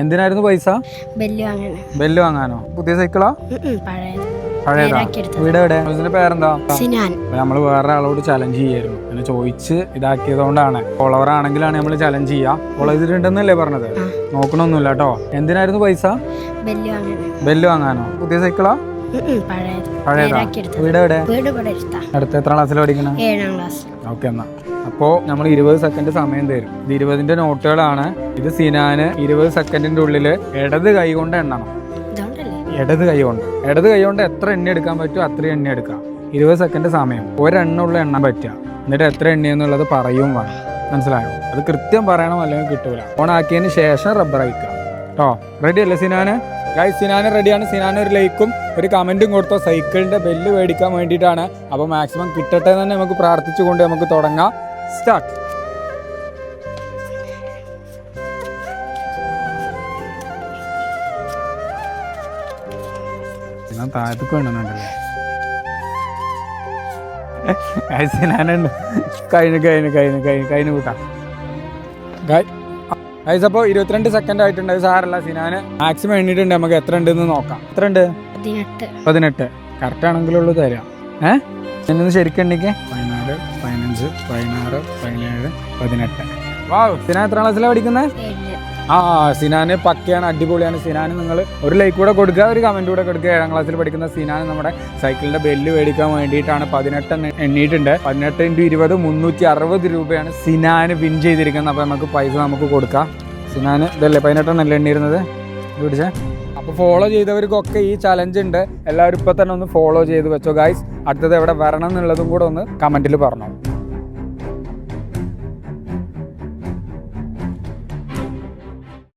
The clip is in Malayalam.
എന്തിനായിരുന്നു പൈസ? ബെല്ല് വാങ്ങാന്. പുതിയ സൈക്കിളാ? പഴയത്. വീട് എവിടെ? പേരെന്താ? സിനാൻ. നമ്മൾ വേറെ ആളോട് ചലഞ്ച് ചെയ്യായിരുന്നു. എന്നെ ചോദിച്ച് ഇതാക്കിയതുകൊണ്ടാണ്. ഫോളോവർ ആണെങ്കിലാണ് നമ്മൾ ചലഞ്ച് ചെയ്യുക ഫോളോ ചെയ്തിട്ടുണ്ടെന്നല്ലേ പറഞ്ഞത്? നോക്കണൊന്നുമില്ല കേട്ടോ എന്തിനായിരുന്നു പൈസ? ബെല്ല് വാങ്ങാന്. പുതിയ സൈക്കിളാ? പഴയത്. വീട് എവിടെ? അടുത്ത. എത്ര ക്ലാസ്സിൽ പഠിക്കണം? ഓക്കെ എന്നാ. അപ്പോൾ നമ്മൾ ഇരുപത് സെക്കൻഡ് സമയം തരും. ഇത് ഇരുപതിന്റെ നോട്ടുകളാണ്. ഇത് സിനാന് ഇരുപത് സെക്കൻഡിന്റെ ഉള്ളിൽ ഇടത് കൈ കൊണ്ട് എണ്ണണം. ഇടത് കൈ കൊണ്ട്. ഇടത് കൈ കൊണ്ട് എത്ര എണ്ണ എടുക്കാൻ പറ്റുമോ അത്രയും എണ്ണ എടുക്കാം. ഇരുപത് സെക്കൻഡ് സമയം. ഒരെണ്ണ ഉള്ള എണ്ണ പറ്റുക. എന്നിട്ട് എത്ര എണ്ണ എന്നുള്ളത് പറയും വേണം. മനസ്സിലായോ? അത് കൃത്യം പറയണം അല്ലെങ്കിൽ കിട്ടൂല. ഓൺ ആക്കിയതിന് ശേഷം റബ്ബർ അയക്കുക കേട്ടോ റെഡി അല്ലേ സിനാന്? ഗായ് സിനാന് റെഡിയാണ് സിനാന് ഒരു ലൈക്കും ഒരു കമന്റും കൊടുത്തോ. സൈക്കിളിന്റെ ബെല്ല് മേടിക്കാൻ വേണ്ടിയിട്ടാണ്. അപ്പോൾ മാക്സിമം കിട്ടട്ടെ എന്ന് തന്നെ നമുക്ക് പ്രാർത്ഥിച്ചുകൊണ്ട് നമുക്ക് തുടങ്ങാം. സ്റ്റാർട്ട് ഞാൻ താഴത്തേക്ക് വേണമെന്നുണ്ടല്ലേ ഞാനുണ്ട്. കഴിഞ്ഞു കഴിഞ്ഞു കഴിഞ്ഞു കഴിഞ്ഞു കഴിഞ്ഞു കൂട്ടാം. ഗൈസ് അപ്പോൾ ഇരുപത്തിരണ്ട് സെക്കൻഡ് ആയിട്ടുണ്ട്. അത് സാറല്ല സിനാന് മാക്സിമം എണ്ണിട്ടുണ്ട് നമുക്ക് എത്ര ഉണ്ടെന്ന് നോക്കാം. എത്ര ഉണ്ട്? പതിനെട്ട്. പതിനെട്ട്. കറക്റ്റ് ആണെങ്കിലുള്ളൂ തരാം. ഏഹ് എന്നൊന്ന് ശരിക്കും എണ്ണിക്കേ? പതിനാല് പതിനഞ്ച് പതിനാറ് പതിനേഴ് പതിനെട്ട്. വാ സിനാൻ എത്ര ക്ലാസ്സിലാണ് പഠിക്കുന്നത് ആ സിനാന് പക്കയാണ് അടിപൊളിയാണ്. സിനാന് നിങ്ങൾ ഒരു ലൈക്ക് കൂടെ കൊടുക്കുക ഒരു കമന്റ് കൂടെ കൊടുക്കുക. ഏഴാം ക്ലാസ്സിൽ പഠിക്കുന്ന സിനാന് നമ്മുടെ സൈക്കിളിന്റെ ബെല്ല് മേടിക്കാൻ വേണ്ടിയിട്ടാണ് പതിനെട്ട് എണ്ണീട്ടുണ്ട് എണ്ണിയിട്ടുണ്ട്. പതിനെട്ട് ഇന്റു ഇരുപത് മുന്നൂറ്റി അറുപത് രൂപയാണ് സിനാന് വിൻ ചെയ്തിരിക്കുന്നത്. അപ്പോൾ നമുക്ക് പൈസ നമുക്ക് കൊടുക്കാം. സിനാന് ഇതല്ലേ പതിനെട്ടെണ്ണല്ലേ എണ്ണിയിരുന്നത്? ഇത് പിടിച്ചേ. അപ്പോൾ ഫോളോ ചെയ്തവർക്കൊക്കെ ഈ ചലഞ്ച് ഉണ്ട്. എല്ലാവരും ഇപ്പോൾ തന്നെ ഒന്ന് ഫോളോ ചെയ്ത് വെച്ചോ ഗായ്സ് അടുത്തത് എവിടെ വരണം എന്നുള്ളതും കൂടെ ഒന്ന് കമന്റിൽ പറഞ്ഞു.